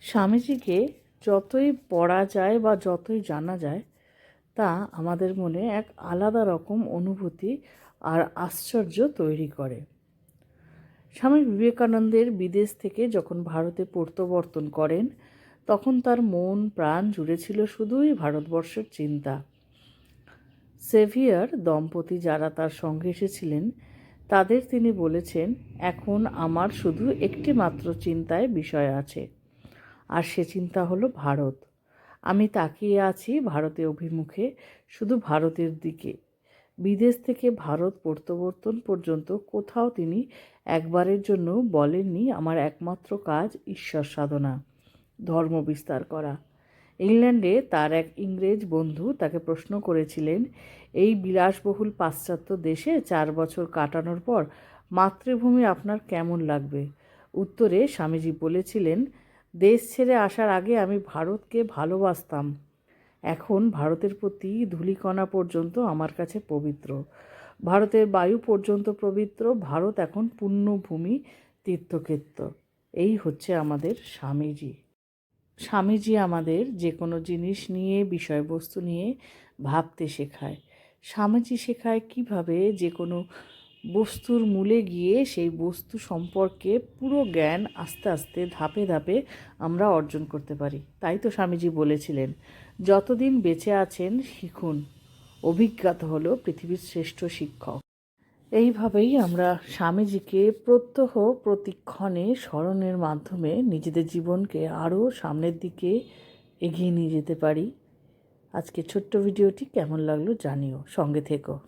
স্বামীজিকে যতই পড়া যায় বা যতই জানা যায়, তা আমাদের মনে এক আলাদা রকম অনুভূতি আর আশ্চর্য তৈরি করে। স্বামী বিবেকানন্দের বিদেশ থেকে যখন ভারতে প্রত্যাবর্তন করেন, তখন তার মন প্রাণ জুড়ে ছিল শুধুই ভারতবর্ষের চিন্তা। সেভিয়ার দম্পতি যারা তার সঙ্গে এসেছিলেন, তাদের তিনি বলেছেন, এখন আমার শুধু একটি মাত্র চিন্তায় বিষয় আছে। আর সে চিন্তা হলো ভারত। আমি তাকিয়ে আছি ভারতে অভিমুখে, শুধু ভারতের দিকে। বিদেশ থেকে ভারত প্রত্যাবর্তন পর্যন্ত কোথাও তিনি একবারের জন্য বলেননি আমার একমাত্র কাজ ঈশ্বর সাধনা, ধর্ম বিস্তার করা। ইংল্যান্ডে তার এক ইংরেজ বন্ধু তাকে প্রশ্ন করেছিলেন, এই বিলাসবহুল পাশ্চাত্য দেশে চার বছর কাটানোর পর মাতৃভূমি আপনার কেমন লাগবে? উত্তরে স্বামীজি বলেছিলেন দেশ ছেড়ে আসার আগে আমি ভারতকে ভালোবাসতাম। এখন ভারতের প্রতি ধূলিকণা পর্যন্ত আমার কাছে পবিত্র। ভারতের বায়ু পর্যন্ত পবিত্র, ভারত এখন পুণ্যভূমি, তীর্থক্ষেত্র। এই হচ্ছে আমাদের স্বামীজি। স্বামীজি আমাদের যে কোনো জিনিস নিয়ে, বিষয়বস্তু নিয়ে ভাবতে শেখায়। স্বামীজি শেখায় কীভাবে যে কোনো বস্তুর মূলে গিয়ে সেই বস্তু সম্পর্কে পুরো জ্ঞান আস্তে আস্তে, ধাপে ধাপে আমরা অর্জন করতে পারি। তাই তো স্বামীজি বলেছিলেন, যতদিন বেঁচে আছেন, শিখুন। অভিজ্ঞতা হলো পৃথিবীর শ্রেষ্ঠ শিক্ষক। এইভাবেই আমরা স্বামীজিকে প্রত্যহ প্রতিক্ষণে স্মরণের মাধ্যমে নিজেদের জীবনকে আরও সামনের দিকে এগিয়ে নিয়ে যেতে পারি। আজকে ছোট্ট ভিডিওটি কেমন লাগল জানিও। সঙ্গে থেকো।